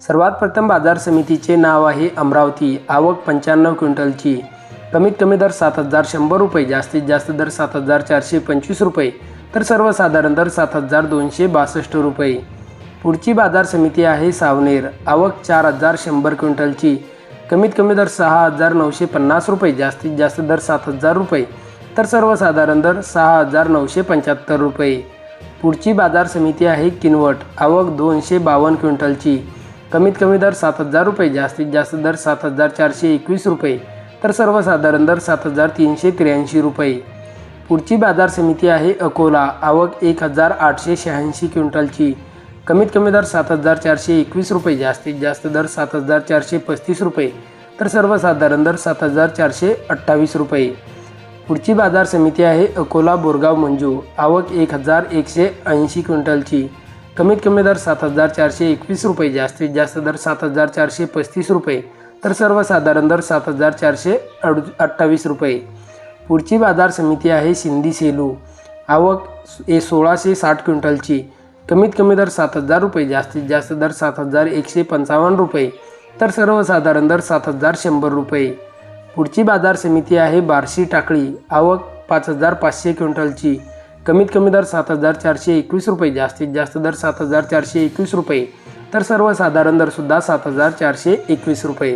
सर्वात प्रथम बाजार समितीचे नाव आहे अमरावती. आवक पंच्याण्णव क्विंटलची. कमीत कमी दर सात हजार शंभर रुपये जास्तीत जास्त दर सात हजार चारशे पंचवीस रुपये तर सर्वसाधारण दर सात हजार दोनशे बासष्ट रुपये. पुढची बाजार समिती आहे सावनेर. आवक चार हजार शंभर क्विंटलची. कमीत कमी दर सहा हजार नऊशे पन्नास रुपये जास्तीत जास्त दर सात हजार रुपये तर सर्वसाधारण दर सहा हजार नऊशे पंच्याहत्तर रुपये. पुढची बाजार समिती आहे किनवट. आवक दोनशे बावन्न क्विंटलची. कमीत कमी दर सात हजार रुपये जास्तीत जास्त दर सात हजार चारशे एकवीस रुपये तर सर्वसाधारण दर सात हजार तीनशे त्र्याऐंशी रुपये. पुढची बाजार समिती आहे अकोला आवक एक हजार आठशे शहाऐंशी क्विंटलची. कमीत कमी दर सात हजार चारशे एकवीस रुपये जास्तीत जास्त दर सात हजार चारशे पस्तीस रुपये तर सर्वसाधारण दर सात हजार चारशे अठ्ठावीस रुपये. पुढची बाजार समिती आहे अकोला बोरगाव मंजू आवक एक हजार एकशे ऐंशी क्विंटलची. कमीत कमी दर सात हजार चारशे एकवीस रुपये जास्तीत जास्त दर सात हजार चारशे पस्तीस रुपये तर सर्वसाधारण दर सात हजार चारशे अड अठ्ठावीस रुपये. पुढची बाजार समिती आहे सिंधी सेलू. आवक ए सोळाशे साठ क्विंटलची. कमीत कमी दर सात हजार रुपये जास्तीत जास्त दर सात हजार एकशे पंचावन्न रुपये तर सर्वसाधारण दर सात हजार शंभर रुपये. पुढची बाजार समिती आहे बार्शी टाकळी. आवक पाच हजार पाचशे क्विंटलची. कमीत कमी दर सात हजार चारशे एकवीस रुपये जास्तीत जास्त दर सात हजार चारशे एकवीस रुपये. तर सर्वसाधारण दरसुद्धा सात हजार चारशे एकवीस रुपये.